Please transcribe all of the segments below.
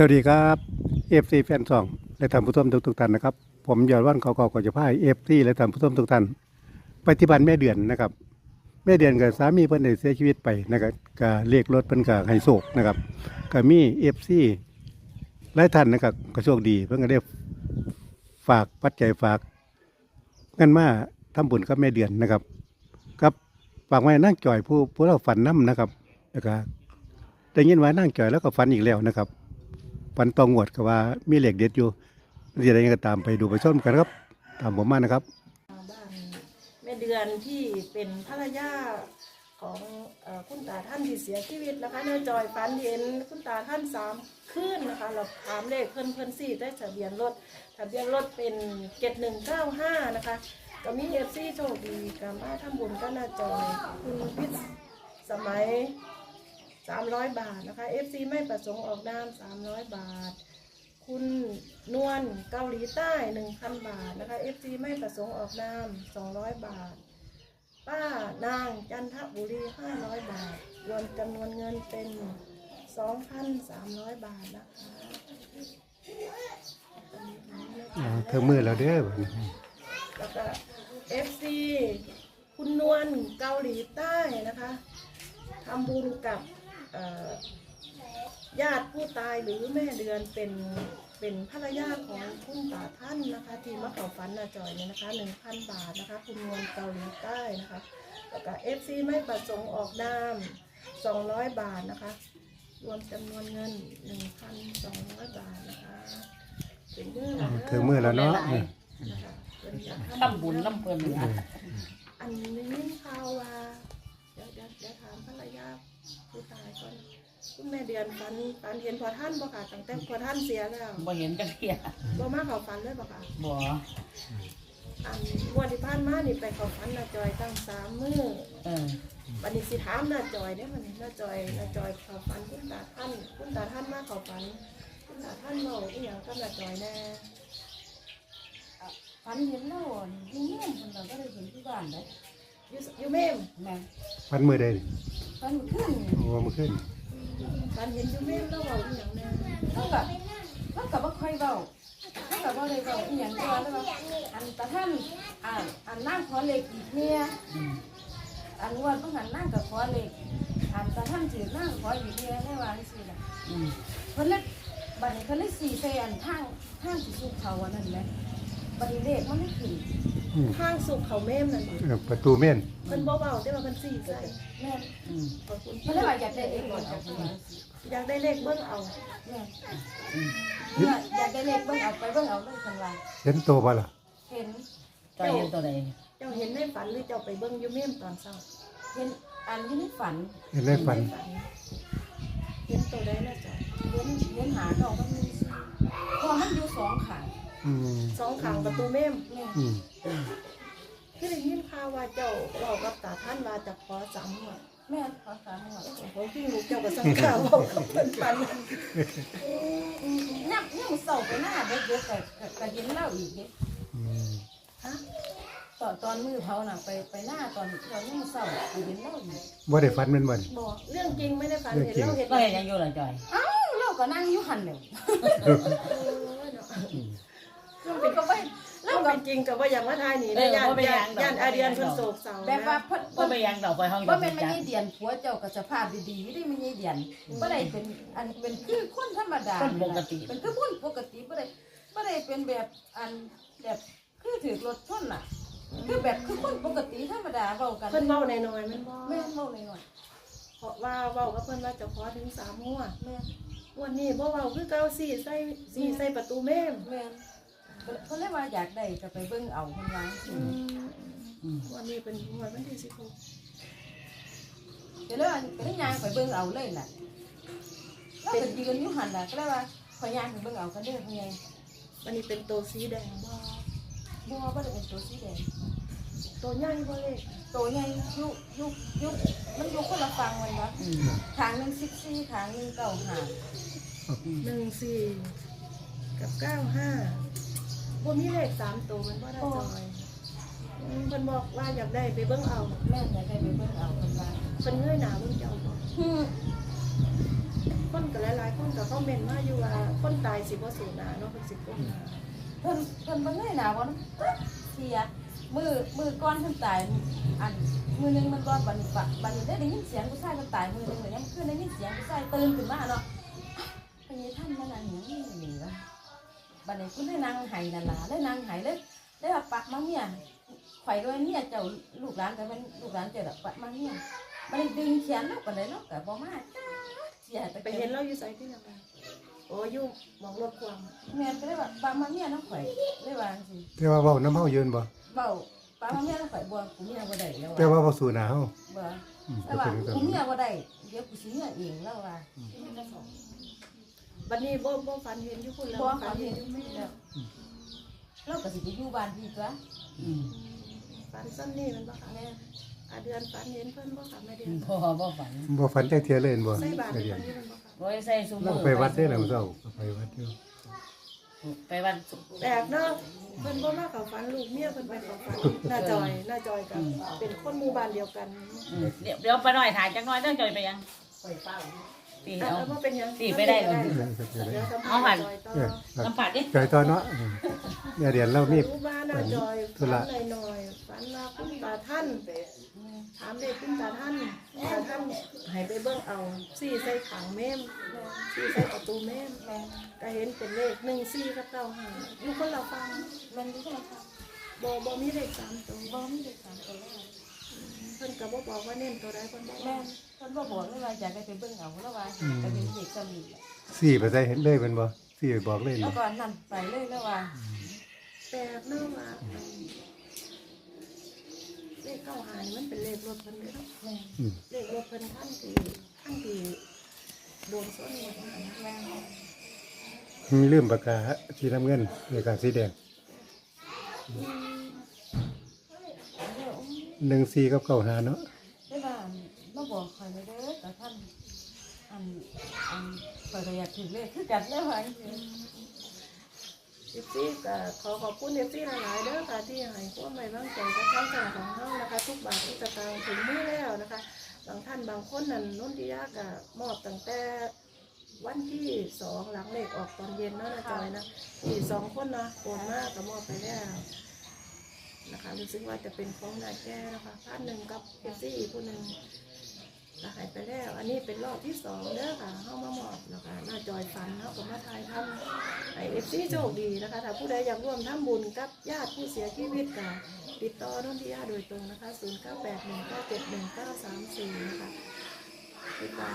สวัสดีครับเอฟซีแฟนซองและท่านผู้ชมทุกทุกๆท่านนะครับ ผมยอดวันเขาก็ก็จะพายเอฟซีและท่านผู้ชมทุกท่านปที่บ้านแม่เดือนนะครับ แม่เดือนกับสามีเพิ่นได้เสียชีวิตไปนะครับก็เรียกรถเพิ่นก็ให้โศกนะครับก็มีเอฟซีหลายท่านนะครับก็โชคดีเพิ่นก็ได้ฝากปัจจัยฝากเงินมาทำบุญกับแม่เดือนนะครับกับฝากไว้นั่งจ่อยผู้ผู้เราฝันน้ำนะครับแล้วก็ได้ยินว่านั่งจ่อยแล้วก็ฝันอีกแล้วนะครับ ฝันตองงวดก็ว่ามีเหล็กเด็ดอยู่เรียนอะไรก็ตามไปดูไปชมกันครับ ตามผมมานะครับบ้านแม่เดือนที่เป็นภรรยาของอคุณตาท่านที่เสียชีวิตนะคะนาจอยฝันเห็นคุณตาท่านสามขึ้นนะคะ เราถามเลขเพิ่นเพิ่นสี่ได้ทะเบียนรถทะเบียนรถเป็นเจ็ดหนึ่งเก้าห้านะคะก็มีเอฟซีโชคดีกับมาทำบุญก็น่าจอยคุณพิษสมัย สามร้อยบาทนะคะเอฟซีไม่ประสงค์ออกนามสามร้อยบาท คุณนวลเกาหลีใต้ 1,000 บาทนะคะ FC ไม่ประสงค์ออกนาม 200 บาท ป้านางจันทบุรี 500 บาท รวมจำนวนเงินเป็น 2,300 บาทนะคะอ่าเธอมือแล้วเด้อบัดนี้แล้วก็ FC คุณนวลเกาหลีใต้นะคะทำบุญกับเอ่อ ญาติผู้ตายหรือแม่เดือนเป็นเป็นภรรยาของคุณตาท่านนะคะ ที่มาเข้าฝันนาจอยเนี่ยนะคะหนึ่งพันบาทนะคะ คุณนวลเกาหลีใต้นะคะแล้วก็เอฟซีไม่ประสงค์ออกนามสองร้อยบาทนะคะ รวมจำนวนเงินหนึ่งพันสองร้อยบาทนะคะเป็นเรื่องอ่าเธอมือแล้วเนาะอืมนะคะเป็นอยากทำบุญน้ำเพลินอะอันนี้ คุณแม่เดือนฝันฝันเห็นพอท่านบ่ค่ะตั้งแต่พอท่านเสียแล้วบ่เห็นกันเทียบ่มาเขาฝันเลยบ่ค่ะบ่อันงวดที่ผ่านมานี่ไปเขาฝันนาจอยตั้งสามมื้อเออบัดนี้สิถามนาจอยเด้อมันนาจอยนาจอยเขาฝันคุณตาท่านคุณตาท่านมาเขาฝันคุณตาท่านเมาอีหยังกับนาจอยแน่ฝันเห็นแล้วยิ่งเงี้ยคนเราก็เลยเห็นที่บ้านเลยอยู่อยู่เมมแม่ฟันมือได้ดิฝันขึ้นโอ้มือขึ้น ฝันเห็นอยู่เมมแล้วเว้าอีหยังแน่เขากับเขากับว่าค่อยเบาเขากับว่าเลยเบาอีหยังตัวแล้วว่าอันตาท่านอ่านอันนั่งขอเลขอีกเนี่ยอันวันต้องหันนั่งกับขอเลขอันตาท่านถือนั่งขออีกเนี่ยได้ว่างสิล่ะเพิ่นเล็กบัดนี้เพิ่นเล็กสี่เซนทางทางสิสุเขาอันนั้นไหมบัดนี้เลขมันไม่ขึ้น ข้างสุกเขาเมมนั่นบ่เออประตูเม่นเพิ่นบ่เว้าแต่ว่าเพิ่นสี่ใส่แม่ขอบคุณมันเลยว่าอยากได้เลขก่อนเอาไปเลยอยากได้เลขเบิ่งเอาแม่เนี่ยอยากได้เลขเบิ่งเอาไปเบิ่งเอาเลยคนว่าเห็นโตป่ะล่ะเห็นก็เห็นตัวใดเจ้าเห็นในฝันหรือเจ้าไปเบิ่งอยู่เมมตอนเช้าเห็นอันที่ในฝันเห็นในฝันเห็นตัวใดนะจ๊ะเห็นเห็นหาดอกมันมีสีพอมันอยู่สองขาง อืมสองข้างประตูเมมแม่อืมคือได้ยินข่าวว่าเจ้าเว้ากับตาท่านว่าจะขอสามหัวแม่ขอสามหัวโอ้โหพี่ลูกเจ้าก็สังข่าวเว้ากับเพิ่นฝันยับยังเศร้าไปหน้าเด็กเด็กแต่แต่เห็นเล่าอีกเด็กอืมฮะตอนตอนมือเผาน่ะไปไปหน้าตอนตอนยังเศร้าไปเห็นเล่าอีกบ่ได้ฝันแม่นบ่นบอกเรื่องจริงไม่ได้ฝันเรื่องเห็นจริงเราเห็นก็เห็นยังอยู่หลังจอยเอ้าเราก็นั่งอยู่หันเดียว เป็นก็ไปเรื่องเป็นจริงกับว่าอย่างว่าทายหนีนะย่านย่านย่านอาเดียนเพิ่นโศกเศร้าแบบว่าเพิ่นก็เพิ่นไปยังดอกไฟห้องว่าเป็นไม่ใช่เดียนผัวเจ้ากับสภาพดีๆไม่ได้ไม่ใช่เดียนไม่ได้เป็นอันเป็นคือคนธรรมดาคนปกติ เป็นคือคนปกติไม่ได้ไม่ได้เป็นแบบอันแบบคือถือรถชนน่ะ คือแบบคือคนปกติธรรมดาเบากันเพิ่นเว้าหน่อยๆมันบ่แม่เบาหน่อยเพราะว่าเว้ากับเพิ่นว่าจะขอถึงสามหัวๆแม่วันนี้บ่เว้าคือเก่าสี่ใส่สี่ใส่ประตูแม่มแม่ เขาเรียกว่าอยากได้ก็ไปเบิ่งเอาคนว่าอืมวันนี้เป็นวันวันที่สิบหกเดี๋ยวเลยว่าเป็นยางไปเบิ่งเอาเลยน่ะแล้วก็ยืนอยู่หันน่ะก็เลยว่าพยางไปเบิ่งเอากันเด้อพยางวันนี้เป็นตัวสีแดงบ่บัวบ่ได้เป็นตัวสีแดงตัวใหญ่บ่เล็กตัวใหญ่ยุยุยุมันอยู่คนละฟังมันวะขางหนึ่งสิบสี่ขางหนึ่งเก้าห้าหนึ่งสี่กับเก้าห้า บ่มีเลขสามตัวมันบ่ได้จอยอืมเพิ่นบอกว่าอยากได้ไปเบิ่งเอาแม่อยากได้ไปเบิ่งเอาคนว่าเพิ่นเงยหน้าเบิ่งเจ้าบ่ฮึคนก็หลายๆคนก็คอมเมนต์มาอยู่ว่าคนตายสิบ่สูญหนาเนาะเพิ่นสิก้มหน้าเพิ่นเพิ่นบ่เงยหน้าบ่นะเสียมือมือก่อนเพิ่นตายอันมือหนึงมันก่อนบัดนี้ปะบัดนี้ได้ได้ยินเสียงผู้ชายเพิ่นตายมือหนึงเลยยังคือได้ยินเสียงผู้ชายตื่นขึ้นมาเนาะเพิ่นนี่ท่านมันอันหยังนี่วะ บัดนี้คุณได้นางไห้นั่นล่ะได้นางไห้เลยได้ว่าปักมาเมียข่อยด้วยเมียเจ้าลูกหลานก็เป็นลูกหลานเจ้าดอกปักมาเมียบัดนี้ดึงแขนเราปานใดเนาะก็บ่มาจ้าเสียไปเห็นเราอยู่ไสที่ไหนกันโอ้อยู่หมองรถความแม่ก็เลยว่าปักมาเมียน้องข่อยเลยว่าจังซี่แต่ว่าเว้าน้ำเฮายืนบ่เบาปลาเมียเราข่อยบัวกูเมียบ่ได้แล้วแต่ว่าว่าเว้าสู่หน้าเฮาบ่อืมแต่ก็ว่าเป็นจังกูซั่นเมียบ่ได้เดี๋ยวกูสิเมียเองแล้วว่า บัดนี้บ่บ่ฝันเห็นอยู่พุ่นแล้วบ่ฝัฝันนเห็เห็นนอยู่แม่แล้วเราก็สิไปอยู่บ้านพี่ตัวอืมฝันซ้ำนี่มันบ่ค่ะแม่อาเดือนฝันเห็นเพิ่นบ่ค่ะแม่เดือนพ่อบ่ฝันบ่ฝันจักเที่ยเลยเห็นบ่ใส่บาตรเดี๋เพิ่ยวนอยู่มันบ่ค่ะบ่ได้ใส่ซุมเราไปวัดได้แล้วเจ้าก็ไปวัดอยู่ไปวัดแปลกเนาะเพิ่นบ่มาเข้าฝันลูกเมียเพิ่นไปเข้าฝันหน้าจอยหน้าจอยกับเป็นคนหมู่บ้านเดียวกัน อืมเดี๋ยวเดี๋ยวไปหน่อยถ่ายจักหน่อยเด้อจอยไปยังตีอ่ะเอา แล้วบ่เป็นหยังตีไปได้เหรอเดี๋ยวสัมภเอาหั่ษณ์นจอยต่อเออสัมผัสดิจอยต่อเนาะอืมเนี่ยเดี๋ยวเรามีรู้บ้านหน้าจอยธุระฝันหน่อยๆฝันว่าคุณตาท่านถามเด็กคุณตาท่านตาท่านให้ไปเบิ่งเอาซี่ใส่ขังเมมซี่ใส่ประตูเมมแม่ก็เห็นเป็นเลขหนึ่งซี่กับเก้าห้าอยู่คนละฟังมันอยู่ที่ไหนคะบ่บ่มีเลขสามตัวบ่มีเด็กสามคนแล้วเพิ่นก็บ่บอกว่าเน้นตัวใดเพิ่นบอกแม่ว่า เพิ่นบ่บอกเลยว่าอยากให้ไปเบิ่งเอาแล้วว่าก็เป็นเด็กสนิทสี่ไปใส่เห็นเลยแมันบ่สี่ไปบอกเลยแล้วเนาะก็นั่นไปเลยแล้วว่าแปลกเนาะว่าเลขเก้าห้านี่มันเป็นเลขรถเพิ่นเลยเนาะแม่อืมเลขรถเพิ่นท่านที่ท่านที่โดนส้นหมดนะแม่มีลืมปากกาสีน้ำเงินปากกาสีแดงหนึ่งสี่กับเก้าหาเนาะได้ว่ามาบ อกข่อยเด้อแต่ท่านอันอันข่อยก็อยากถึงเลขคือกันแล้วว่าจังซี่เอฟซีก็ขอขอบคุณเอฟซีหลายๆเด้อค่ะที่ให้ความไว้วางใจกับทางกาของเฮานะคะ ทุกบาททุกสตางค์ถึงมือแล้วนะคะบางท่านบางคนนั่นนุ่นที่ยากก็มอบตั้งแต่วันที่สองหลังเลขออกตอนเย็นเนาะนะจอยนะอีกสองคนนะโอนมากก็มอบไปแล้วนะคะรู้สึกว่าจะเป็นของนายแก้นะคะท่านหนึ่งกับเอฟซีอีกผู้หนึ่ง ก็หายไปแล้ว อันนี้เป็นรอบที่สองเด้อค่ะเข้ามาหมอบนะคะหน้าจอยฟันเขากับมาทายทำให้เอฟซีโชคดีนะคะถ้าผู้ใดอยากร่วมทำบุญกับญาติผู้เสียชีวิตก็ติดต่อนุ่นที่ญาติโดยตรงนะคะ 0 9 8 1 9 7 1 9 3 4 นะคะคิดว่า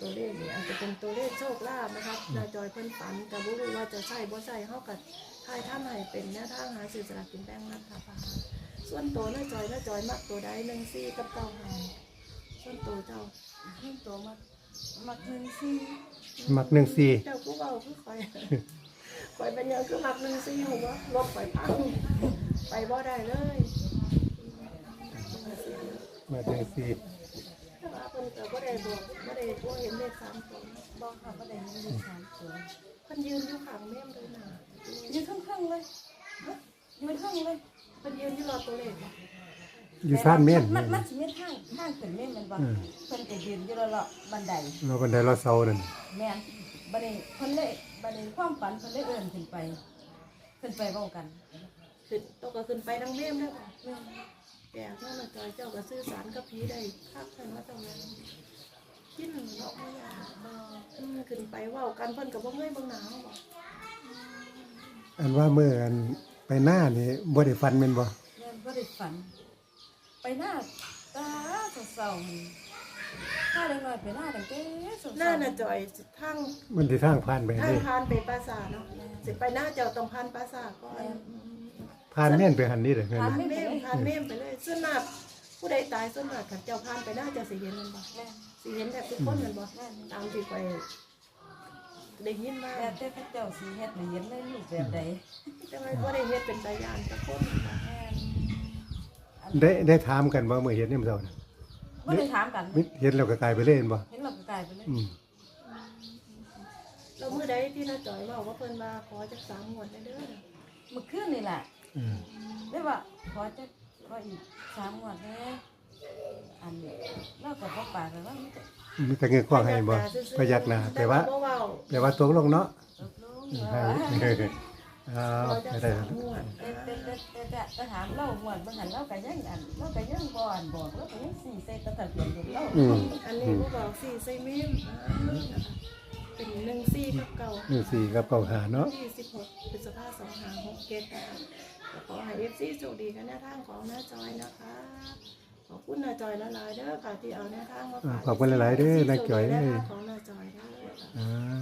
ตัวเลขนี่อาจจะเป็นตัวเลขโชคลาภนะครับนายจอยเพิ่นฝันกับบุรู้ว่าจะใช่บ่ใช่เขากับทายท่าให้เป็นแนวทางหาสื่อสลากกินแบ่งรัฐบาลส่วนตัวนาจอยนาจอยมักตัวใดหนึ่งสี่กับเก้าหา ส่วนตัวเจ้าขึ้นตัวมามาหนึ่งสี่มักหนึ่งสี่เจ้าผู้เบาคือคอยคอยเป็นหยังคือมักหนึ่งสี่หัวรถคอยพังไปบ่ได้เลยมาหนึ่งสี่แต่ว่าเพิ่นก็บ่ได้บอกบ่ได้บ่เห็นเลขสามตัวบอกค่ะว่าได้ยินเลขสามตัวเพิ่นยืนอยู่ข้างแม่มเลยนะยืนข้างๆเลยยืนข้างเลยเพิ่นยืนอยู่รอตัวเลขบ่ อยู่ซ่านเม่นมันมันสิมีทางทางขึ้นเม่นแมันบ่อืมเพิ่นก็ยืนอยู่เลาะๆบันไดเราบันไดเราเสานั่นแม่นบัดนี้เพิ่นเลยบัดนี้ความฝันเพิ่นเลยเอิ้นขึ้นไป ขึ้นไปเว้ากันขึ้นตกก็ขึ้นไปทั้งแม่มแล้วแม่นแก่เท่านั้นจอยเจ้าก็สื่อสารกับผีได้คักแท้ว่าเจ้าแม่นกินดอกไม้อะบ่อืมขึ้นไปเว้ากันเพิ่นก็บ่เงยเบิ่งหน้าเฮาบ่อันว่าเมื่ออันไปหน้านี่บ่ได้ฟันแม่นบ่แม่นบ่ได้ฝัน ไปหน้าตาเศร้าๆนี่ถ้าเล็กน้อยไปหน้าตั้งแต่เศร้าๆหน้าน่ะจอยทางมันที่ทางผ่านไปทาเลงยผ่านไปปราสาทเนาะสิไปหน้าเจ้าต้องผ่านปราสาทก่อนผ่านแม่นไปหันนี่เลยแม่นผ่านนะเมมผ่านเมมไปเลยส่วนมากผู้ใดตายส่วนมากคันเจ้าผ่านไปหน้าเจ้าสิเห็นมันบ่แม่นสิเห็นแทบทุกคนแมันบ่แม่นตามที่ไปได้ยินมาแล้วแต่พระเจ้าสิเฮ็ดให้เห็นในรูปแบบใด แต่ว่าบ่ได้เฮ็ดเป็นตายานตะคนแม่นบ่ แม่นอัน ได้ได้ถามกันบ่เมื่อเห็นนี่มันเจ้าน่ะบ่ได้ถามกัน มิเห็นแล้วก็กลายไปเล่นบ่เห็นเราก็กลายไปเลยอืมแล้วมื้อใดที่น้าจอยเว้าว่าเพิ่นว่าขอจักสามงวดได้เด้อเมื่อคืนนี่แหละอืมได้ว่าขอจะขออีกสามงวดแน่อันอันเรากับพ่อปากเลยว่ามันจะมีแต่เงินกว้างให้บ่พยักหน้าแต่ว่าบ่เว้าแต่ว่าตกลงเนาะตกลงให้เอา เราจะได้สามงวดแต่แต่แต่แต่แต่แต่ถามเราหวดบางหันเราก็ยังอันเราก็ยังบ่อันบอกเราก็ยังสี่เซตตะเบียนอยู่เราอืมอันนี้บ่บอกสี่ใส่เมมนะคะเป็นหนึ่งสี่กับเก่าหนึ่งสี่กับเก้าหาเนาะที่สิบหกพฤษภาสองห้าหกเจ็ดนะคะก็ขอให้เอฟซีโชคดีกันแนวทางของน้าจอยนะคะ ขอบคุณน้าจอยละลายๆเด้อค่ะที่เอาแนวทางมาฝากขอบคุณหลายๆเด้อน้าจอยแนเด้วอทางของน้าจอยเด้อค่ะอ่า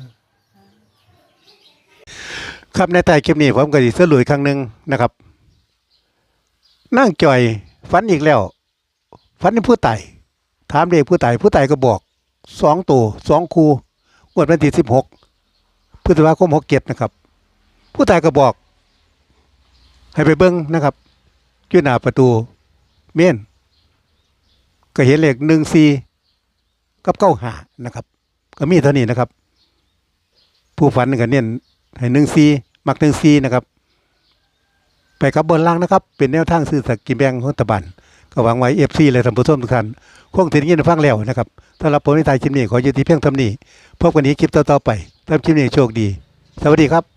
ครับในใต้คลิปนี้ผมก็สิสรุปอีกครั้งหนึ่งนะครับนั่งจ่อยฝันอีกแล้วฝันเป็นผู้ไต่ถามเด็กผู้ไต่ผู้ไต่ก็บอกสองตัวสองคูงวดวันที่สิบหกพฤษภาคมหกเจ็ดนะครับ ผู้ไต่ก็บอก ให้ไปเบิ้งนะครับยู่หน้าประตูเม่นก็เห็นเลขหนึ่งสี่กับเก้าหานะครับ ก็มีเท่านี้นะครับ ผู้ฝันก็เน้น ให้หนึ่งซีมักหนึ่งซีนะครับ ไปกับบนล่างนะครับ เป็นแนวทางซื้อสลากกินแบ่งของตะบันก็หวังไว้เอฟซีเลยท่านผู้ชมทุกท่านคงถึงยินฟังแล้วนะครับสำหรับผมในทายคลิปนี้ขอยุติเพียงเท่านี้พบกันนี้คลิปต่อๆไปทำคลิปนี้โชคดี สวัสดีครับ